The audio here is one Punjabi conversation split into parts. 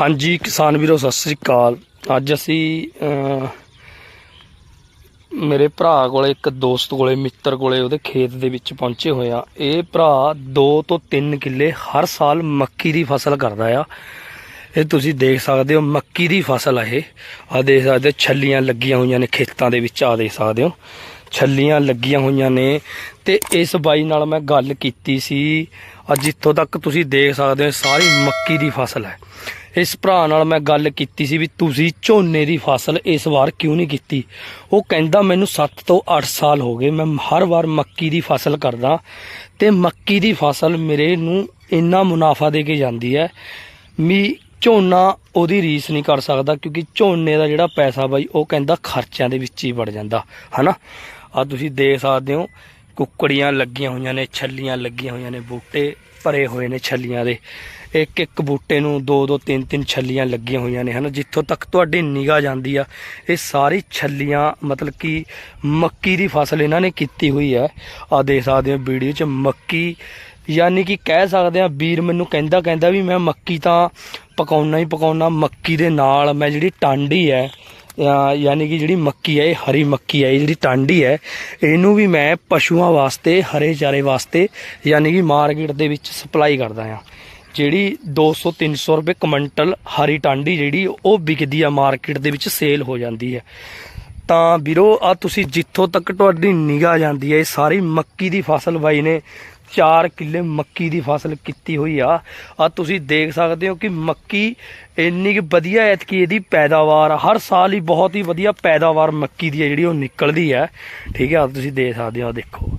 ਹਾਂਜੀ, ਕਿਸਾਨ ਵੀਰੋ, ਸਤਿ ਸ੍ਰੀ ਅਕਾਲ। ਅੱਜ ਅਸੀਂ ਮੇਰੇ ਭਰਾ ਕੋਲੇ, ਇੱਕ ਦੋਸਤ ਕੋਲੇ, ਮਿੱਤਰ ਕੋਲੇ, ਉਹਦੇ ਖੇਤ ਦੇ ਵਿੱਚ ਪਹੁੰਚੇ ਹੋਏ ਆ। ਇਹ ਭਰਾ 2 ਤੋਂ 3 ਕਿੱਲੇ ਹਰ ਸਾਲ ਮੱਕੀ ਦੀ ਫਸਲ ਕਰਦਾ ਆ। ਇਹ ਤੁਸੀਂ ਦੇਖ ਸਕਦੇ ਹੋ, ਮੱਕੀ ਦੀ ਫਸਲ ਆ ਇਹ। ਆ ਦੇਖ ਸਕਦੇ ਹੋ, ਛੱਲੀਆਂ ਲੱਗੀਆਂ ਹੋਈਆਂ ਨੇ ਖੇਤਾਂ ਦੇ ਵਿੱਚ ਆ ਦੇਖ ਸਕਦੇ ਹੋ। ਛੱਲੀਆਂ ਲੱਗੀਆਂ ਹੋਈਆਂ ਨੇ ਤੇ ਇਸ ਬਾਈ ਨਾਲ ਮੈਂ ਗੱਲ ਕੀਤੀ ਸੀ। ਅੱਜ ਜਿੱਥੋਂ ਤੱਕ ਤੁਸੀਂ ਦੇਖ ਸਕਦੇ ਹੋ ਸਾਰੀ ਮੱਕੀ ਦੀ ਫਸਲ ਹੈ। ਇਸ ਭਰਾ ਨਾਲ ਮੈਂ ਗੱਲ ਕੀਤੀ ਸੀ ਵੀ ਤੁਸੀਂ ਝੋਨੇ ਦੀ ਫਸਲ ਇਸ ਵਾਰ ਕਿਉਂ ਨਹੀਂ ਕੀਤੀ? ਉਹ ਕਹਿੰਦਾ, ਮੈਨੂੰ 7 ਤੋਂ 8 ਸਾਲ ਹੋ ਗਏ, ਮੈਂ ਹਰ ਵਾਰ ਮੱਕੀ ਦੀ ਫਸਲ ਕਰਦਾ ਤੇ ਮੱਕੀ ਦੀ ਫਸਲ ਮੇਰੇ ਨੂੰ ਇੰਨਾ ਮੁਨਾਫਾ ਦੇ ਕੇ ਜਾਂਦੀ ਹੈ, ਵੀ ਝੋਨਾ ਉਹਦੀ ਰੀਸ ਨਹੀਂ ਕਰ ਸਕਦਾ ਕਿਉਂਕਿ ਝੋਨੇ ਦਾ ਜਿਹੜਾ ਪੈਸਾ ਬਾਈ, ਉਹ ਕਹਿੰਦਾ ਖਰਚਿਆਂ ਦੇ ਵਿੱਚ ਹੀ ਵੜ ਜਾਂਦਾ, ਹਨਾ? ਆ ਤੁਸੀਂ ਦੇਖ ਸਕਦੇ ਹੋ, ਕੁੱਕੜੀਆਂ ਲੱਗੀਆਂ ਹੋਈਆਂ ਨੇ, ਛੱਲੀਆਂ ਲੱਗੀਆਂ ਹੋਈਆਂ ਨੇ, ਬੂਟੇ ਭਰੇ ਹੋਏ ਨੇ ਛੱਲੀਆਂ ਦੇ। ਇੱਕ ਇੱਕ ਬੂਟੇ ਨੂੰ ਦੋ ਦੋ ਤਿੰਨ ਤਿੰਨ ਛੱਲੀਆਂ ਲੱਗੀਆਂ ਹੋਈਆਂ ਨੇ, ਹਨਾ? ਜਿੱਥੋਂ ਤੱਕ ਤੁਹਾਡੀ ਨਿਗਾਹ ਜਾਂਦੀ ਆ, ਇਹ ਸਾਰੀ ਛੱਲੀਆਂ, ਮਤਲਬ ਕਿ ਮੱਕੀ ਦੀ ਫਸਲ ਇਹਨਾਂ ਨੇ ਕੀਤੀ ਹੋਈ ਹੈ ਆ ਦੇਖ ਸਕਦੇ ਹੋ ਵੀਡੀਓ 'ਚ ਮੱਕੀ, ਯਾਨੀ ਕਿ ਕਹਿ ਸਕਦੇ ਆ, ਵੀਰ ਮੈਨੂੰ ਕਹਿੰਦਾ ਕਹਿੰਦਾ ਵੀ ਮੈਂ ਮੱਕੀ ਤਾਂ ਪਕਾਉਣਾ ਹੀ ਪਕਾਉਣਾ, ਮੱਕੀ ਦੇ ਨਾਲ ਮੈਂ ਜਿਹੜੀ ਟਾਂਡੀ ਹੈ ਯਾਨੀ ਕਿ ਜਿਹੜੀ ਮੱਕੀ ਹੈ, ਇਹ ਹਰੀ ਮੱਕੀ ਹੈ, ਇਹ ਜਿਹੜੀ ਟਾਂਡੀ ਹੈ, ਇਹਨੂੰ ਵੀ ਮੈਂ ਪਸ਼ੂਆਂ ਵਾਸਤੇ, ਹਰੇ ਚਾਰੇ ਵਾਸਤੇ, ਯਾਨੀ ਕਿ ਮਾਰਕੀਟ ਦੇ ਵਿੱਚ ਸਪਲਾਈ ਕਰਦਾ ਆ। ਜਿਹੜੀ 200 300 ਰੁਪਏ ਕੁਇੰਟਲ ਹਰੀ ਟਾਂਡੀ ਜਿਹੜੀ ਉਹ ਵਿਕਦੀ ਆ ਮਾਰਕੀਟ ਦੇ ਵਿੱਚ ਸੇਲ ਹੋ ਜਾਂਦੀ ਹੈ। ਤਾਂ ਵੀਰੋ ਆ ਤੁਸੀਂ ਜਿੱਥੋਂ ਤੱਕ ਤੁਹਾਡੀ ਨਿਗਾਹ ਜਾਂਦੀ ਹੈ, ਇਹ ਸਾਰੀ ਮੱਕੀ ਦੀ ਫਸਲ ਬਾਈ ਨੇ 4 ਕਿੱਲੇ ਮੱਕੀ ਦੀ ਫਸਲ ਕੀਤੀ ਹੋਈ ਆ। ਆ ਤੁਸੀਂ ਦੇਖ ਸਕਦੇ ਹੋ ਕਿ ਮੱਕੀ ਇੰਨੀ ਕਿ ਵਧੀਆ ਐਤਕੀ ਇਹਦੀ ਪੈਦਾਵਾਰ ਹਰ ਸਾਲ ਹੀ ਬਹੁਤ ਹੀ ਵਧੀਆ ਪੈਦਾਵਾਰ ਮੱਕੀ ਦੀ ਹੈ ਜਿਹੜੀ ਉਹ ਨਿਕਲਦੀ ਹੈ। ਠੀਕ ਹੈ, ਆਹ ਤੁਸੀਂ ਦੇਖ ਸਕਦੇ ਹੋ ਦੇਖੋ।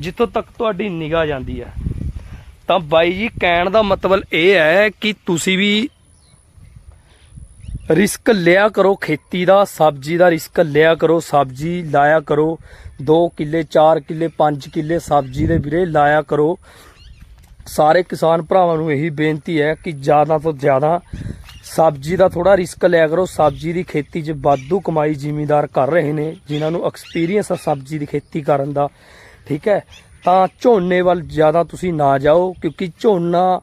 ਜਿੱਥੋਂ ਤੱਕ ਤੁਹਾਡੀ ਨਿਗਾਹ ਜਾਂਦੀ ਹੈ। ਤਾਂ ਬਾਈ ਜੀ, ਕਹਿਣ ਦਾ ਮਤਲਬ ਇਹ ਹੈ ਕਿ ਤੁਸੀਂ ਵੀ ਰਿਸਕ ਲਿਆ ਕਰੋ, ਖੇਤੀ ਦਾ, ਸਬਜ਼ੀ ਦਾ ਰਿਸਕ ਲਿਆ ਕਰੋ, ਸਬਜ਼ੀ ਲਾਇਆ ਕਰੋ 2 ਕਿੱਲੇ 4 ਕਿੱਲੇ 5 ਕਿੱਲੇ ਸਬਜ਼ੀ ਦੇ ਵੀਰੇ ਲਾਇਆ ਕਰੋ। ਸਾਰੇ ਕਿਸਾਨ ਭਰਾਵਾਂ ਨੂੰ ਇਹੀ ਬੇਨਤੀ ਹੈ ਕਿ ਜ਼ਿਆਦਾ ਤੋਂ ਜ਼ਿਆਦਾ ਸਬਜ਼ੀ ਦਾ ਥੋੜਾ ਰਿਸਕ ਲਿਆ ਕਰੋ। ਸਬਜ਼ੀ ਦੀ ਖੇਤੀ 'ਚ ਵਾਧੂ ਕਮਾਈ ਜ਼ਿਮੀਂਦਾਰ ਕਰ ਰਹੇ ਨੇ, ਜਿਨ੍ਹਾਂ ਨੂੰ ਐਕਸਪੀਰੀਅੰਸ ਆ ਸਬਜ਼ੀ ਦੀ ਖੇਤੀ ਕਰਨ ਦਾ। ਠੀਕ ਹੈ? ਤਾਂ ਝੋਨੇ ਵੱਲ ਜ਼ਿਆਦਾ ਤੁਸੀਂ ਨਾ ਜਾਓ, ਕਿਉਂਕਿ ਝੋਨਾ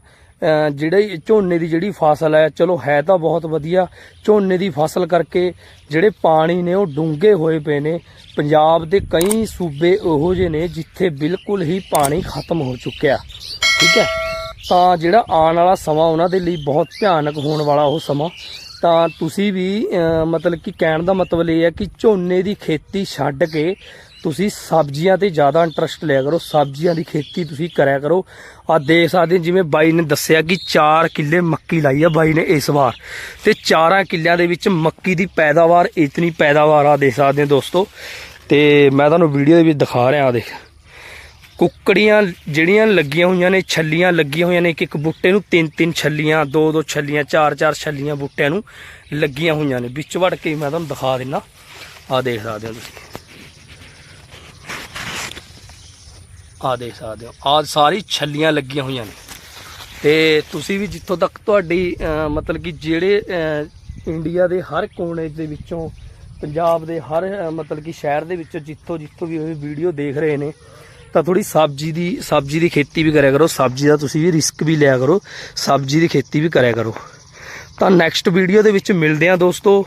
ਜਿਹੜੇ ਝੋਨੇ ਦੀ ਜਿਹੜੀ ਫਸਲ ਹੈ, ਚਲੋ ਹੈ ਤਾਂ ਬਹੁਤ ਵਧੀਆ, ਝੋਨੇ ਦੀ ਫਸਲ ਕਰਕੇ ਜਿਹੜੇ ਪਾਣੀ ਨੇ ਉਹ ਡੂੰਘੇ ਹੋਏ ਪਏ ਨੇ। ਪੰਜਾਬ ਦੇ ਕਈ ਸੂਬੇ ਉਹੋ ਜਿਹੇ ਨੇ ਜਿੱਥੇ ਬਿਲਕੁਲ ਹੀ ਪਾਣੀ ਖਤਮ ਹੋ ਚੁੱਕਿਆ। ਠੀਕ ਹੈ? ਤਾਂ ਜਿਹੜਾ ਆਉਣ ਵਾਲਾ ਸਮਾਂ ਉਹਨਾਂ ਦੇ ਲਈ ਬਹੁਤ ਭਿਆਨਕ ਹੋਣ ਵਾਲਾ ਉਹ ਸਮਾਂ। ਤਾਂ ਤੁਸੀਂ ਵੀ ਮਤਲਬ ਕਿ ਕਹਿਣ ਦਾ ਮਤਲਬ ਇਹ ਹੈ ਕਿ ਝੋਨੇ ਦੀ ਖੇਤੀ ਛੱਡ ਕੇ ਤੁਸੀਂ ਸਬਜ਼ੀਆਂ ਤੇ ਜ਼ਿਆਦਾ ਇੰਟਰਸਟ ਲਿਆ ਕਰੋ, ਸਬਜ਼ੀਆਂ ਦੀ ਖੇਤੀ ਤੁਸੀਂ ਕਰਿਆ ਕਰੋ। ਆ ਦੇਖ ਸਕਦੇ ਹੋ, ਜਿਵੇਂ ਬਾਈ ਨੇ ਦੱਸਿਆ ਕਿ 4 ਕਿੱਲੇ ਮੱਕੀ ਲਾਈ ਆ ਬਾਈ ਨੇ ਇਸ ਵਾਰ। ਤੇ 4 ਕਿੱਲਿਆਂ ਦੇ ਵਿੱਚ ਮੱਕੀ ਦੀ ਪੈਦਾਵਾਰ, ਇਤਨੀ ਪੈਦਾਵਾਰ ਆ, ਦੇਖ ਸਕਦੇ ਹੋ ਦੋਸਤੋ। ਤੇ ਮੈਂ ਤੁਹਾਨੂੰ ਵੀਡੀਓ ਦੇ ਵਿੱਚ ਦਿਖਾ ਰਿਹਾ ਆ ਦੇਖ। ਕੁੱਕੜੀਆਂ ਜਿਹੜੀਆਂ ਲੱਗੀਆਂ ਹੋਈਆਂ ਨੇ, ਛੱਲੀਆਂ ਲੱਗੀਆਂ ਹੋਈਆਂ ਨੇ, ਇੱਕ ਇੱਕ ਬੂਟੇ ਨੂੰ ਤਿੰਨ ਤਿੰਨ ਛੱਲੀਆਂ, ਦੋ ਦੋ ਛੱਲੀਆਂ, ਚਾਰ ਚਾਰ ਛੱਲੀਆਂ ਬੂਟਿਆਂ ਨੂੰ ਲੱਗੀਆਂ ਹੋਈਆਂ ਨੇ। ਵਿੱਚ ਵੜ ਕੇ ਮੈਂ ਤੁਹਾਨੂੰ ਦਿਖਾ ਦਿੰਨਾ। ਆ ਦੇਖ ਸਕਦੇ ਹੋ ਤੁਸੀਂ। ਆ ਦੇਖ ਸਕਦੇ ਹੋ। ਆ ਸਾਰੀ ਛੱਲੀਆਂ ਲੱਗੀਆਂ ਹੋਈਆਂ ਨੇ। ਤੇ ਤੁਸੀਂ ਵੀ ਜਿੱਥੋਂ ਤੱਕ ਤੁਹਾਡੀ ਮਤਲਬ ਕਿ ਜਿਹੜੇ ਇੰਡੀਆ ਦੇ ਹਰ ਕੋਨੇ ਦੇ ਵਿੱਚੋਂ, ਪੰਜਾਬ ਦੇ ਹਰ ਮਤਲਬ ਕਿ ਸ਼ਹਿਰ ਦੇ ਵਿੱਚੋਂ ਜਿੱਥੋਂ ਜਿੱਥੋਂ ਵੀ ਇਹ ਵੀਡੀਓ ਦੇਖ ਰਹੇ ਨੇ, ਤਾਂ ਥੋੜੀ ਸਬਜ਼ੀ ਦੀ ਸਬਜ਼ੀ ਦੀ ਖੇਤੀ ਵੀ ਕਰਿਆ ਕਰੋ। ਸਬਜ਼ੀ ਦਾ ਤੁਸੀਂ ਵੀ ਰਿਸਕ ਵੀ ਲਿਆ ਕਰੋ। ਸਬਜ਼ੀ ਦੀ ਖੇਤੀ ਵੀ ਕਰਿਆ ਕਰੋ। ਤਾਂ ਨੈਕਸਟ ਵੀਡੀਓ ਦੇ ਵਿੱਚ ਮਿਲਦੇ ਹਾਂ ਦੋਸਤੋ।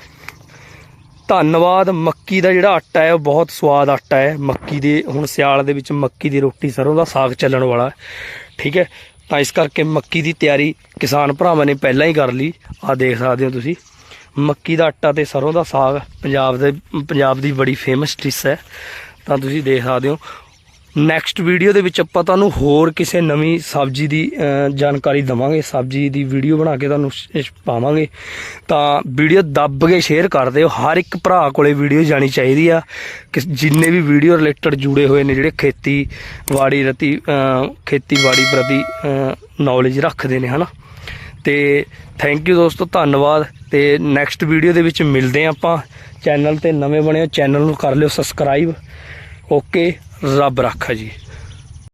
ਧੰਨਵਾਦ, ਮੱਕੀ ਦਾ ਜਿਹੜਾ ਆਟਾ ਹੈ, ਉਹ ਬਹੁਤ ਸਵਾਦ ਆਟਾ ਹੈ। ਮੱਕੀ ਦੇ, ਹੁਣ ਸਿਆਲ ਦੇ ਵਿੱਚ ਮੱਕੀ ਦੀ ਰੋਟੀ ਸਰੋਂ ਦਾ ਸਾਗ ਚੱਲਣ ਵਾਲਾ ਠੀਕ ਹੈ? ਤਾਂ ਇਸ ਕਰਕੇ ਮੱਕੀ ਦੀ ਤਿਆਰੀ ਕਿਸਾਨ ਭਰਾਵਾਂ ਨੇ ਪਹਿਲਾਂ ਹੀ ਕਰ ਲਈ। ਆ ਦੇਖ ਸਕਦੇ ਹੋ ਤੁਸੀਂ। ਮੱਕੀ ਦਾ ਆਟਾ ਤੇ ਸਰੋਂ ਦਾ ਸਾਗ ਪੰਜਾਬ ਦੇ, ਪੰਜਾਬ ਦੀ ਬੜੀ ਫੇਮਸ ਡਿਸ਼ ਹੈ। ਤਾਂ ਤੁਸੀਂ ਦੇਖ ਸਕਦੇ ਹੋ। ਨੈਕਸਟ ਵੀਡੀਓ ਦੇ ਵਿੱਚ ਆਪਾਂ ਤੁਹਾਨੂੰ ਹੋਰ ਕਿਸੇ ਨਵੀਂ ਸਬਜ਼ੀ ਦੀ ਜਾਣਕਾਰੀ ਦਵਾਂਗੇ। ਸਬਜ਼ੀ ਦੀ ਵੀਡੀਓ ਬਣਾ ਕੇ ਤੁਹਾਨੂੰ ਪਾਵਾਂਗੇ। ਤਾਂ ਵੀਡੀਓ ਦੱਬ ਕੇ ਸ਼ੇਅਰ ਕਰ ਦਿਓ। ਹਰ ਇੱਕ ਭਰਾ ਕੋਲੇ ਵੀਡੀਓ ਜਾਣੀ ਚਾਹੀਦੀ ਆ। ਕਿ ਜਿੰਨੇ ਵੀ ਵੀਡੀਓ ਰਿਲੇਟਡ ਜੁੜੇ ਹੋਏ ਨੇ, ਜਿਹੜੇ ਖੇਤੀ ਬਾੜੀ ਰਤੀ ਖੇਤੀਬਾੜੀ ਪ੍ਰਤੀ ਨੌਲੇਜ ਰੱਖਦੇ ਨੇ, ਹਨਾ? ਤੇ ਥੈਂਕ ਯੂ ਦੋਸਤੋ, ਧੰਨਵਾਦ। ਤੇ ਨੈਕਸਟ ਵੀਡੀਓ ਦੇ ਵਿੱਚ ਮਿਲਦੇ ਹਾਂ ਆਪਾਂ। ਚੈਨਲ ਤੇ ਨਵੇਂ ਬਣੇ ਹੋ ਚੈਨਲ ਨੂੰ ਕਰ ਲਿਓ ਸਬਸਕ੍ਰਾਈਬ ਓਕੇ ਰੱਬ ਰਾਖਾ ਜੀ।